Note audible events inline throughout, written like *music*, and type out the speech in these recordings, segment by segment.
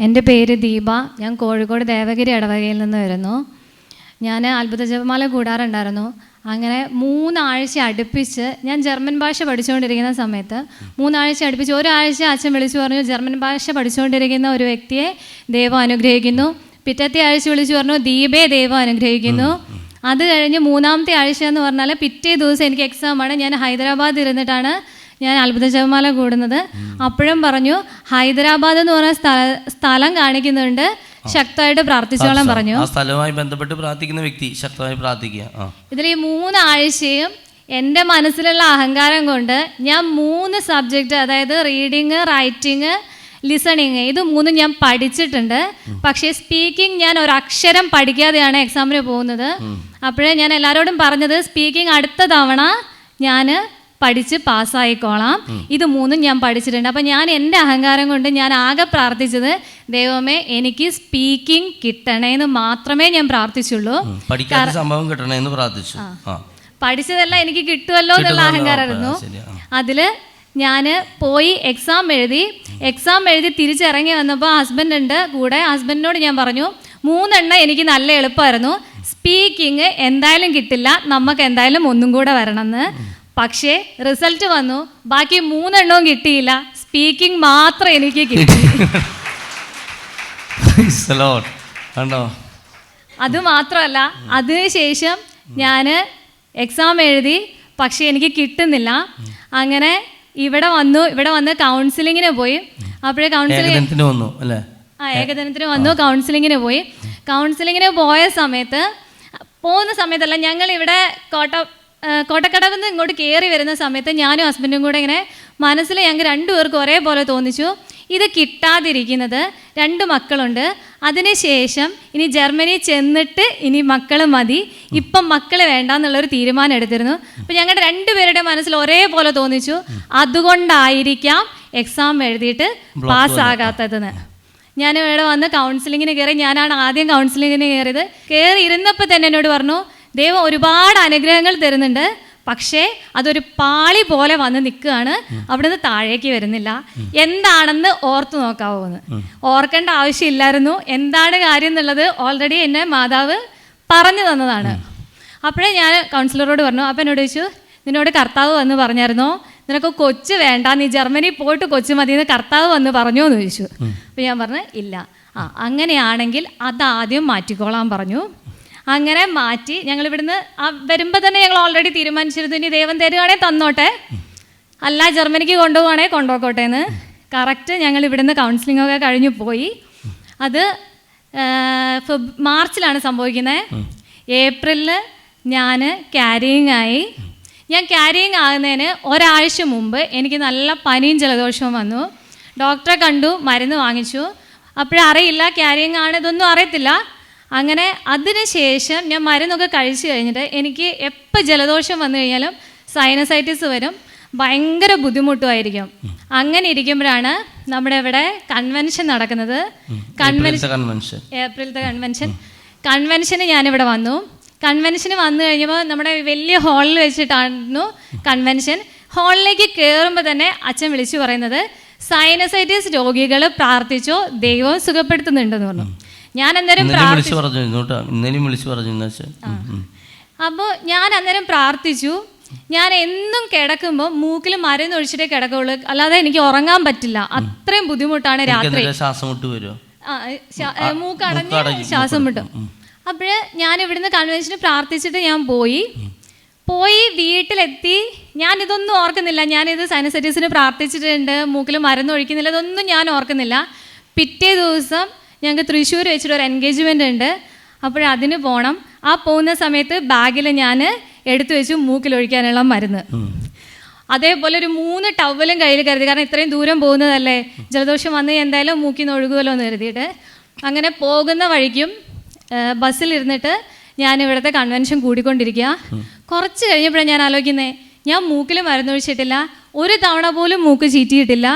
എന്റെ പേര് ദീപ. ഞാൻ കോഴിക്കോട് ദേവഗിരി ഇടവകയിൽ നിന്ന് വരുന്നു. ഞാൻ അത്ഭുത ജപമാല കൂടാറുണ്ടായിരുന്നു. അങ്ങനെ മൂന്നാഴ്ച അടുപ്പിച്ച് ഞാൻ ജർമ്മൻ ഭാഷ പഠിച്ചുകൊണ്ടിരിക്കുന്ന സമയത്ത് മൂന്നാഴ്ച അടുപ്പിച്ച് ഒരാഴ്ച അച്ഛൻ വിളിച്ചു പറഞ്ഞു ജർമ്മൻ ഭാഷ പഠിച്ചുകൊണ്ടിരിക്കുന്ന ഒരു വ്യക്തിയെ ദൈവം അനുഗ്രഹിക്കുന്നു. പിറ്റത്തെ ആഴ്ച വിളിച്ചു പറഞ്ഞു ദീപേ ദൈവം അനുഗ്രഹിക്കുന്നു. അത് കഴിഞ്ഞ് മൂന്നാമത്തെ ആഴ്ച എന്ന് പറഞ്ഞാൽ പിറ്റേ ദിവസം എനിക്ക് എക്സാമാണ് ഞാൻ ഹൈദരാബാദ് ഇരുന്നിട്ടാണ് ഞാൻ അത്ഭുത ജപമാല കൂടുന്നത്. അപ്പോഴും പറഞ്ഞു ഹൈദരാബാദ് എന്ന് പറഞ്ഞ സ്ഥല- സ്ഥലം കാണിക്കുന്നുണ്ട്. ശക്തമായിട്ട് പ്രാർത്ഥിച്ചോളാൻ പറഞ്ഞു. ആ സ്ഥലവുമായി ബന്ധപ്പെട്ട് പ്രാർത്ഥിക്കുന്ന വ്യക്തി ശക്തമായി പ്രാർത്ഥിക്കുക. ഇതിൽ ഈ മൂന്നാഴ്ചയും എന്റെ മനസ്സിലുള്ള അഹങ്കാരം കൊണ്ട് ഞാൻ മൂന്ന് സബ്ജക്റ്റ് അതായത് റീഡിങ് റൈറ്റിംഗ് ലിസണിങ് ഇത് മൂന്നും ഞാൻ പഠിച്ചിട്ടുണ്ട്. പക്ഷേ സ്പീക്കിംഗ് ഞാൻ ഒരക്ഷരം പഠിക്കാതെയാണ് എക്സാമിന് പോകുന്നത്. അപ്പോഴേ ഞാൻ എല്ലാവരോടും പറഞ്ഞത് സ്പീക്കിംഗ് അടുത്ത തവണ ഞാൻ പഠിച്ച് പാസ്സായിക്കോളാം. ഇത് മൂന്നും ഞാൻ പഠിച്ചിട്ടുണ്ട്. അപ്പം ഞാൻ എന്റെ അഹങ്കാരം കൊണ്ട് ഞാൻ ആകെ പ്രാർത്ഥിച്ചത് ദൈവമേ എനിക്ക് സ്പീക്കിംഗ് കിട്ടണേന്ന് മാത്രമേ ഞാൻ പ്രാർത്ഥിച്ചുള്ളൂ. സംഭവം കിട്ടണേന്ന് പ്രാർത്ഥിച്ചു. പഠിച്ചതെല്ലാം എനിക്ക് കിട്ടുമല്ലോ എന്നുള്ള. അഹങ്കാരമായിരുന്നു. അതിൽ ഞാൻ പോയി എക്സാം എഴുതി. എക്സാം എഴുതി തിരിച്ചിറങ്ങി വന്നപ്പോൾ ഹസ്ബൻഡ് ഉണ്ട്. കൂടെ ഹസ്ബൻഡിനോട് ഞാൻ പറഞ്ഞു മൂന്നെണ്ണം എനിക്ക് നല്ല എളുപ്പമായിരുന്നു. സ്പീക്കിംഗ് എന്തായാലും കിട്ടില്ല. നമുക്ക് എന്തായാലും ഒന്നും കൂടെ വരണമെന്ന്. പക്ഷേ റിസൾട്ട് വന്നു. ബാക്കി മൂന്നെണ്ണവും കിട്ടിയില്ല. സ്പീക്കിംഗ് മാത്രം എനിക്ക് കിട്ടി. *laughs* അത് മാത്രമല്ല അതിനുശേഷം ഞാൻ എക്സാം എഴുതി പക്ഷേ എനിക്ക് കിട്ടുന്നില്ല. അങ്ങനെ ഇവിടെ വന്നു ഇവിടെ വന്ന് കൗൺസിലിങ്ങിന് പോയി. അപ്പോഴേ കൗൺസിലിംഗ് വന്നു അല്ലേ? ആ ഏകദിനത്തിന് വന്നു കൗൺസിലിങ്ങിന് പോയി. കൗൺസിലിങ്ങിന് പോയ സമയത്ത് പോകുന്ന സമയത്തല്ല ഞങ്ങൾ ഇവിടെ കോട്ട കോട്ടക്കടവിൽ നിന്ന് ഇങ്ങോട്ട് കയറി വരുന്ന സമയത്ത് ഞാനും ഹസ്ബൻഡും കൂടെ ഇങ്ങനെ മനസ്സിൽ ഞങ്ങൾക്ക് രണ്ടുപേർക്കും ഒരേപോലെ തോന്നിച്ചു. ഇത് കിട്ടാതിരിക്കുന്നത് രണ്ട് മക്കളുണ്ട്. അതിനുശേഷം ഇനി ജർമ്മനി ചെന്നിട്ട് ഇനി മക്കൾ മതി. ഇപ്പം മക്കൾ വേണ്ട എന്നുള്ളൊരു തീരുമാനം എടുത്തിരുന്നു. അപ്പം ഞങ്ങളുടെ രണ്ടുപേരുടെ മനസ്സിൽ ഒരേപോലെ തോന്നിച്ചു. അതുകൊണ്ടായിരിക്കാം എക്സാം എഴുതിയിട്ട് പാസ്സാകാത്തതെന്ന്. ഞാൻ ഇവിടെ വന്ന് കൗൺസിലിങ്ങിന് കയറി ഞാനാണ് ആദ്യം കൗൺസിലിങ്ങിന് കയറിയത്. കയറി ഇരുന്നപ്പോൾ തന്നെ എന്നോട് പറഞ്ഞു ദൈവം ഒരുപാട് അനുഗ്രഹങ്ങൾ തരുന്നുണ്ട്. പക്ഷേ അതൊരു പാളി പോലെ വന്ന് നിൽക്കുകയാണ്. അവിടുന്ന് താഴേക്ക് വരുന്നില്ല. എന്താണെന്ന് ഓർത്തു നോക്കാവോ എന്ന് ഓർക്കേണ്ട ആവശ്യമില്ലായിരുന്നു. എന്താണ് കാര്യം എന്നുള്ളത് ഓൾറെഡി എന്നെ മാതാവ് പറഞ്ഞു തന്നതാണ്. അപ്പോഴേ ഞാൻ കൗൺസിലറോട് പറഞ്ഞു അപ്പം എന്നോട് ചോദിച്ചു നിന്നോട് കർത്താവ് വന്ന് പറഞ്ഞായിരുന്നോ? നിനക്ക് കൊച്ച് വേണ്ട. നീ ജർമ്മനി പോയിട്ട് കൊച്ച് മതി എന്ന് കർത്താവ് വന്ന് പറഞ്ഞോ എന്ന് ചോദിച്ചു. അപ്പം ഞാൻ പറഞ്ഞു ഇല്ല. ആ അങ്ങനെയാണെങ്കിൽ അതാദ്യം മാറ്റിക്കോളാൻ പറഞ്ഞു. അങ്ങനെ മാറ്റി ഞങ്ങൾ ഇവിടുന്ന് വരുമ്പോൾ തന്നെ ഞങ്ങൾ ഓൾറെഡി തീരുമാനിച്ചിരുന്നു. ഇനി ദൈവം തരുവാണേ തന്നോട്ടെ. അല്ല ജർമ്മനിക്ക് കൊണ്ടുപോകണേ കൊണ്ടുപോക്കോട്ടെ എന്ന് കറക്റ്റ് ഞങ്ങൾ ഇവിടുന്ന് കൗൺസിലിംഗ് ഒക്കെ കഴിഞ്ഞു പോയി. അത് ആ, മാർച്ചിലാണ് സംഭവിക്കുന്നത് ഏപ്രിലിൽ ഞാൻ ക്യാരിയിങ് ആയി. ഞാൻ ക്യാരിയിങ് ആകുന്നതിന് ഒരാഴ്ച മുമ്പ് എനിക്ക് നല്ല പനിയും ജലദോഷവും വന്നു. ഡോക്ടറെ കണ്ടു മരുന്ന് വാങ്ങിച്ചു. അപ്പോഴറിയില്ല ക്യാരിയിങ് ആണ് ഇതൊന്നും അറിയത്തില്ല. അങ്ങനെ അതിനുശേഷം ഞാൻ മരുന്നൊക്കെ കഴിച്ചു കഴിഞ്ഞിട്ട് എനിക്ക് എപ്പോൾ ജലദോഷം വന്നു കഴിഞ്ഞാലും സൈനസൈറ്റിസ് വരും. ഭയങ്കര ബുദ്ധിമുട്ടുമായിരിക്കും. അങ്ങനെ ഇരിക്കുമ്പോഴാണ് നമ്മുടെ ഇവിടെ കൺവെൻഷൻ നടക്കുന്നത്. കൺവെൻഷൻ കൺവെൻഷൻ ഏപ്രിലത്തെ കൺവെൻഷൻ കൺവെൻഷന് ഞാനിവിടെ വന്നു. കൺവെൻഷന് വന്നു കഴിഞ്ഞപ്പോൾ നമ്മുടെ വലിയ ഹാളിൽ വെച്ചിട്ടായിരുന്നു കൺവെൻഷൻ ഹാളിലേക്ക് കയറുമ്പോൾ തന്നെ അച്ഛൻ വിളിച്ചു പറയുന്നത് സൈനസൈറ്റിസ് രോഗികൾ പ്രാർത്ഥിച്ചോ ദൈവം സുഖപ്പെടുത്തുന്നുണ്ടെന്ന് പറഞ്ഞു. ഞാൻ അന്നേരം വിളിച്ചു പറഞ്ഞു ഇന്നലെയും വിളിച്ചു പറഞ്ഞു അപ്പോൾ ഞാൻ അന്നേരം പ്രാർത്ഥിച്ചു. ഞാൻ എന്നും കിടക്കുമ്പോൾ മൂക്കിൽ മരുന്ന് ഒഴിച്ചിട്ടേ കിടക്കുള്ളൂ. അല്ലാതെ എനിക്ക് ഉറങ്ങാൻ പറ്റില്ല. അത്രയും ബുദ്ധിമുട്ടാണ് രാത്രി. ശ്വാസം മുട്ട് വരുമോ മൂക്കടഞ്ഞ് ശ്വാസം വിട്ടും. അപ്പോഴ് ഞാൻ ഇവിടുന്ന് കൺവെൻഷന് പ്രാർത്ഥിച്ചിട്ട് ഞാൻ പോയി. പോയി വീട്ടിലെത്തി. ഞാൻ ഇതൊന്നും ഓർക്കുന്നില്ല. ഞാനിത് സൈനസൈറ്റിസിന് പ്രാർത്ഥിച്ചിട്ടുണ്ട്. മൂക്കിൽ മരുന്ന് ഒഴിക്കുന്നില്ല. ഇതൊന്നും ഞാൻ ഓർക്കുന്നില്ല. പിറ്റേ ദിവസം ഞങ്ങൾക്ക് തൃശ്ശൂർ വെച്ചിട്ട് ഒരു എൻഗേജ്മെന്റ് ഉണ്ട് അപ്പോഴതിന് പോകണം ആ പോകുന്ന സമയത്ത് ബാഗിൽ ഞാൻ എടുത്തു വെച്ചു മൂക്കിലൊഴിക്കാനുള്ള മരുന്ന്. അതേപോലെ ഒരു മൂന്ന് ടവലും കയ്യിൽ കരുതി. കാരണം ഇത്രയും ദൂരം പോകുന്നതല്ലേ? ജലദോഷം വന്ന് എന്തായാലും മൂക്കിൽ നിന്ന് ഒഴുകുമല്ലോ എന്ന് കരുതിയിട്ട്. അങ്ങനെ പോകുന്ന വഴിക്കും ബസ്സിലിരുന്നിട്ട് ഞാൻ ഇവിടുത്തെ കൺവെൻഷൻ കൂടിക്കൊണ്ടിരിക്കുക. കുറച്ച് കഴിഞ്ഞപ്പോഴാണ് ഞാൻ ആലോചിക്കുന്നത് ഞാൻ മൂക്കിൽ മരുന്നൊഴിച്ചിട്ടില്ല ഒരു തവണ പോലും മൂക്ക് ചീറ്റിയിട്ടില്ല.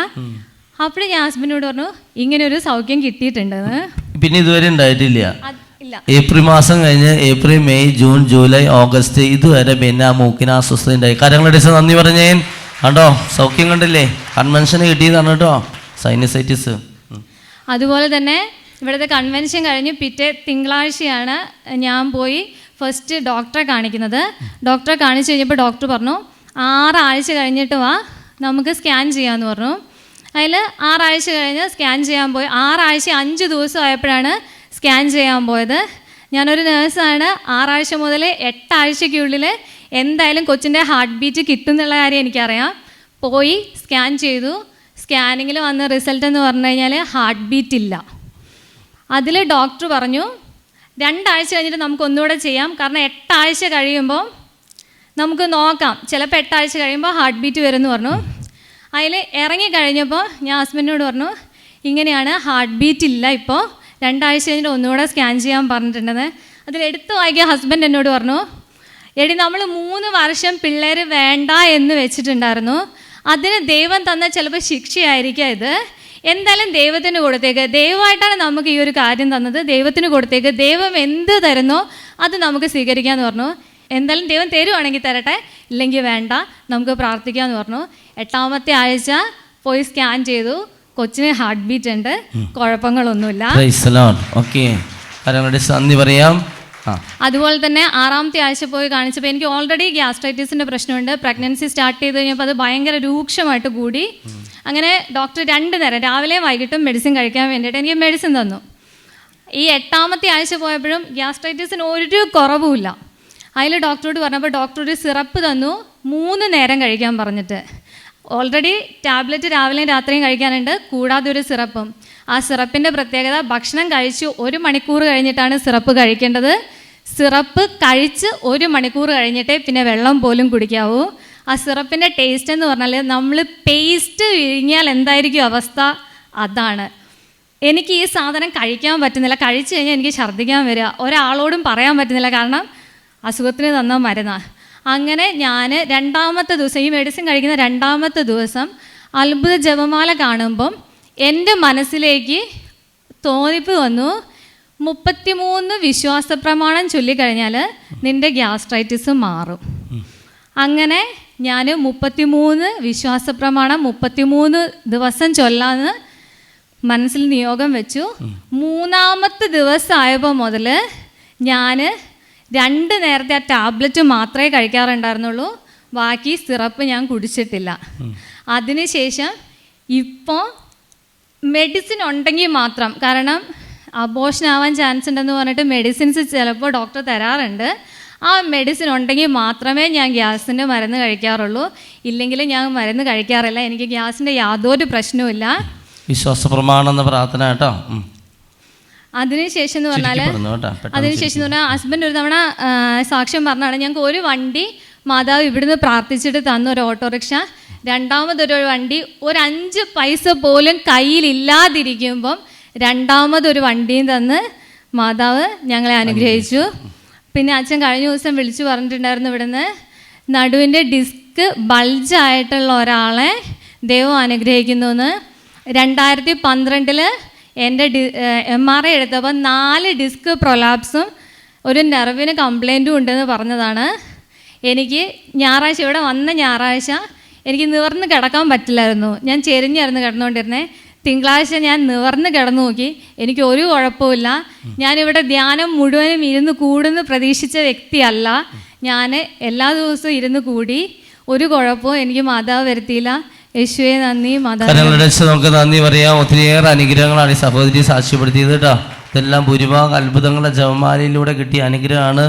അപ്പോൾ യാസ്മിനോട് ഹസ്ബൻഡിനോട് പറഞ്ഞു ഇങ്ങനെ ഒരു സൗഖ്യം കിട്ടിയിട്ടുണ്ടെന്ന്. പിന്നെ ഇതുവരെ ഉണ്ടായിട്ടില്ല. ഏപ്രിൽ മാസം കഴിഞ്ഞ് April May June July August ഇതുവരെ പിന്നെ ആ മൂക്കിന് അസ്വസ്ഥത ഉണ്ടായി. കരങ്ങളടിച്ച് നന്ദി പറഞ്ഞേൻ കണ്ടോ? സൗഖ്യം കണ്ടില്ലേ? കൺവെൻഷൻ കിട്ടിയതാണ് കേട്ടോ. സൈനസൈറ്റിസ്. അതുപോലെ തന്നെ ഇവിടുത്തെ കൺവെൻഷൻ കഴിഞ്ഞ് പിറ്റേ തിങ്കളാഴ്ചയാണ് ഞാൻ പോയി ഫസ്റ്റ് ഡോക്ടറെ കാണിക്കുന്നത്. ഡോക്ടറെ കാണിച്ചു കഴിഞ്ഞപ്പോൾ ഡോക്ടർ പറഞ്ഞു ആറാഴ്ച കഴിഞ്ഞിട്ട് വാ നമുക്ക് സ്കാൻ ചെയ്യാമെന്ന് പറഞ്ഞു. അതിൽ ആറാഴ്ച കഴിഞ്ഞ് സ്കാൻ ചെയ്യാൻ പോയി. ആറാഴ്ച അഞ്ച് ദിവസം ആയപ്പോഴാണ് സ്കാൻ ചെയ്യാൻ പോയത്. ഞാനൊരു നേഴ്സാണ്. ആറാഴ്ച മുതൽ എട്ടാഴ്ചയ്ക്കുള്ളിൽ എന്തായാലും കൊച്ചിന്റെ ഹാർട്ട് ബീറ്റ് കിട്ടും എന്നുള്ള കാര്യം എനിക്കറിയാം. പോയി സ്കാൻ ചെയ്തു. സ്കാനിങ്ങിൽ വന്ന റിസൾട്ട് എന്ന് പറഞ്ഞു കഴിഞ്ഞാൽ ഹാർട്ട് ബീറ്റ് ഇല്ല. അതിൽ ഡോക്ടർ പറഞ്ഞു രണ്ടാഴ്ച കഴിഞ്ഞിട്ട് നമുക്ക് ഒന്നുകൂടെ ചെയ്യാം. കാരണം എട്ടാഴ്ച കഴിയുമ്പോൾ നമുക്ക് നോക്കാം. ചിലപ്പോൾ എട്ടാഴ്ച കഴിയുമ്പോൾ ഹാർട്ട് ബീറ്റ് വരുമെന്ന് പറഞ്ഞു. അതിൽ ഇറങ്ങിക്കഴിഞ്ഞപ്പോൾ ഞാൻ ഹസ്ബൻഡിനോട് പറഞ്ഞു ഇങ്ങനെയാണ് ഹാർട്ട് ബീറ്റ് ഇല്ല ഇപ്പോൾ. രണ്ടാഴ്ച കഴിഞ്ഞിട്ട് ഒന്നുകൂടെ സ്കാൻ ചെയ്യാൻ പറഞ്ഞിട്ടുണ്ടെന്ന്. അതിൽ എടുത്തു ഹസ്ബൻഡ് എന്നോട് പറഞ്ഞു എടി നമ്മൾ മൂന്ന് വർഷം പിള്ളേർ വേണ്ട എന്ന് വെച്ചിട്ടുണ്ടായിരുന്നു. അതിന് ദൈവം തന്ന ചിലപ്പോൾ ശിക്ഷയായിരിക്കാം ഇത്. എന്തായാലും ദൈവത്തിന് കൊടുത്തേക്ക്. ദൈവമായിട്ടാണ് നമുക്ക് ഈ ഒരു കാര്യം തന്നത്. ദൈവത്തിന് കൊടുത്തേക്ക്. ദൈവം എന്ത് തരുന്നോ അത് നമുക്ക് സ്വീകരിക്കാമെന്ന് പറഞ്ഞു. എന്തായാലും ദൈവം തരുവാണെങ്കിൽ തരട്ടെ. ഇല്ലെങ്കിൽ വേണ്ട. നമുക്ക് പ്രാർത്ഥിക്കാമെന്ന് പറഞ്ഞു. എട്ടാമത്തെ ആഴ്ച പോയി സ്കാൻ ചെയ്തു. കൊച്ചിന് ഹാർട്ട് ബീറ്റ് ഉണ്ട്. കുഴപ്പങ്ങളൊന്നുമില്ല. ഓക്കെ നന്ദി പറയാം? അതുപോലെ തന്നെ ആറാമത്തെ ആഴ്ച പോയി കാണിച്ചപ്പോൾ എനിക്ക് ഓൾറെഡി ഗ്യാസ്ട്രൈറ്റിസിന്റെ പ്രശ്നമുണ്ട്. പ്രഗ്നൻസി സ്റ്റാർട്ട് ചെയ്ത് കഴിഞ്ഞപ്പോൾ അത് ഭയങ്കര രൂക്ഷമായിട്ട് കൂടി. അങ്ങനെ ഡോക്ടർ രണ്ട് നേരം രാവിലെ വൈകിട്ടും മെഡിസിൻ കഴിക്കാൻ വേണ്ടിയിട്ട് എനിക്ക് മെഡിസിൻ തന്നു. ഈ എട്ടാമത്തെ ആഴ്ച പോയപ്പോഴും ഗ്യാസ്ട്രൈറ്റിസിന് ഒരു കുറവുമില്ല. അതിൽ ഡോക്ടറോട് പറഞ്ഞപ്പോൾ ഡോക്ടർ ഒരു സിറപ്പ് തന്നു മൂന്ന് നേരം കഴിക്കാൻ പറഞ്ഞിട്ട്. ഓൾറെഡി ടാബ്ലറ്റ് രാവിലെയും രാത്രിയും കഴിക്കാനുണ്ട് കൂടാതെ ഒരു സിറപ്പും. ആ സിറപ്പിന്റെ പ്രത്യേകത ഭക്ഷണം കഴിച്ച് ഒരു മണിക്കൂർ കഴിഞ്ഞിട്ടാണ് സിറപ്പ് കഴിക്കേണ്ടത്. സിറപ്പ് കഴിച്ച് ഒരു മണിക്കൂർ കഴിഞ്ഞിട്ടേ പിന്നെ വെള്ളം പോലും കുടിക്കാവൂ. ആ സിറപ്പിന്റെ ടേസ്റ്റ് എന്ന് പറഞ്ഞാൽ നമ്മൾ പേസ്റ്റ് വിഴിഞ്ഞാൽ എന്തായിരിക്കും അവസ്ഥ? അതാണ്. എനിക്ക് ഈ സാധനം കഴിക്കാൻ പറ്റുന്നില്ല. കഴിച്ചു കഴിഞ്ഞാൽ എനിക്ക് ഛർദ്ദിക്കാൻ വരിക. ഒരാളോടും പറയാൻ പറ്റുന്നില്ല. കാരണം അസുഖത്തിന് തന്ന മരുന്നാണ് അങ്ങനെ ഞാൻ രണ്ടാമത്തെ ദിവസം ഈ മെഡിസിൻ കഴിക്കുന്ന രണ്ടാമത്തെ ദിവസം അത്ഭുത ജപമാല കാണുമ്പം എന്റെ മനസ്സിലേക്ക് തോന്നിപ്പ് വന്നു. മുപ്പത്തിമൂന്ന് വിശ്വാസ പ്രമാണം ചൊല്ലിക്കഴിഞ്ഞാൽ നിന്റെ ഗ്യാസ്ട്രൈറ്റിസ് മാറും. അങ്ങനെ ഞാൻ മുപ്പത്തിമൂന്ന് വിശ്വാസ പ്രമാണം മുപ്പത്തിമൂന്ന് ദിവസം ചൊല്ലാന്ന് മനസ്സിൽ നിയോഗം വെച്ചു. മൂന്നാമത്തെ ദിവസം ആയപ്പോൾ മുതൽ ഞാൻ രണ്ട് നേരത്തെ ആ ടാബ്ലറ്റ് മാത്രമേ കഴിക്കാറുണ്ടായിരുന്നുള്ളൂ. ബാക്കി സിറപ്പ് ഞാൻ കുടിച്ചിട്ടില്ല. അതിനുശേഷം ഇപ്പോൾ മെഡിസിൻ ഉണ്ടെങ്കിൽ മാത്രം കാരണം അബോഷൻ ആവാൻ ചാൻസ് ഉണ്ടെന്ന് പറഞ്ഞിട്ട് മെഡിസിൻസ് ചിലപ്പോൾ ഡോക്ടർ തരാറുണ്ട്. ആ മെഡിസിൻ ഉണ്ടെങ്കിൽ മാത്രമേ ഞാൻ ഗ്യാസിന്റെ മരുന്ന് കഴിക്കാറുള്ളൂ. ഇല്ലെങ്കിൽ ഞാൻ മരുന്ന് കഴിക്കാറില്ല. എനിക്ക് ഗ്യാസിന്റെ യാതൊരു പ്രശ്നവുമില്ല. വിശ്വാസ പ്രമാണം എന്ന പ്രാർത്ഥന കേട്ടോ. അതിനുശേഷം എന്ന് പറഞ്ഞാൽ അതിനുശേഷം എന്ന് പറഞ്ഞാൽ ഹസ്ബൻഡ് ഒരു തവണ സാക്ഷ്യം പറഞ്ഞാണ് ഞങ്ങൾക്ക് ഒരു വണ്ടി മാതാവ് ഇവിടുന്ന് പ്രാർത്ഥിച്ചിട്ട് തന്ന ഒരു ഓട്ടോറിക്ഷ. രണ്ടാമതൊരു വണ്ടി ഒരു അഞ്ച് പൈസ പോലും കയ്യിലില്ലാതിരിക്കുമ്പം രണ്ടാമതൊരു വണ്ടിയും തന്ന് മാതാവ് ഞങ്ങളെ അനുഗ്രഹിച്ചു. പിന്നെ അച്ഛൻ കഴിഞ്ഞ ദിവസം വിളിച്ചു പറഞ്ഞിട്ടുണ്ടായിരുന്നു ഇവിടുന്ന് നടുവിന്റെ ഡിസ്ക് ബൾജായിട്ടുള്ള ഒരാളെ ദൈവം അനുഗ്രഹിക്കുന്നു എന്ന് രണ്ടായിരത്തി പന്ത്രണ്ടിൽ എന്റെ ഡി എം ആർ ഐ എടുത്തപ്പോൾ നാല് ഡിസ്ക് പ്രൊലാപ്സും ഒരു നെർവിന് കംപ്ലൈന്റും ഉണ്ടെന്ന് പറഞ്ഞതാണ്. എനിക്ക് ഞായറാഴ്ച ഇവിടെ വന്ന ഞായറാഴ്ച എനിക്ക് നിവർന്ന് കിടക്കാൻ പറ്റില്ലായിരുന്നു. ഞാൻ ചെരിഞ്ഞായിരുന്നു കിടന്നുകൊണ്ടിരുന്നേ. തിങ്കളാഴ്ച ഞാൻ നിവർന്ന് കിടന്നു നോക്കി. എനിക്ക് ഒരു കുഴപ്പമില്ല ഞാനിവിടെ ധ്യാനം മുഴുവനും ഇരുന്ന് കൂടുന്ന് പ്രതീക്ഷിച്ച വ്യക്തിയല്ല. ഞാൻ എല്ലാ ദിവസവും ഇരുന്ന് കൂടി. ഒരു കുഴപ്പവും എനിക്ക് മാതാവ് വരുത്തിയില്ല. യേശുവെ നന്ദി മാതാവ്. കരങ്ങളുടെ വെച്ച് നമുക്ക് നന്ദി പറയാം. ഒത്തിരിയേറെ അനുഗ്രഹങ്ങളാണ് ഈ സഹോദരി സാക്ഷ്യപ്പെടുത്തിയത് കേട്ടോ ഇതെല്ലാം ഭൂരിഭാഗം അത്ഭുതങ്ങളുടെ ജവമാലയിലൂടെ കിട്ടിയ അനുഗ്രഹമാണ്.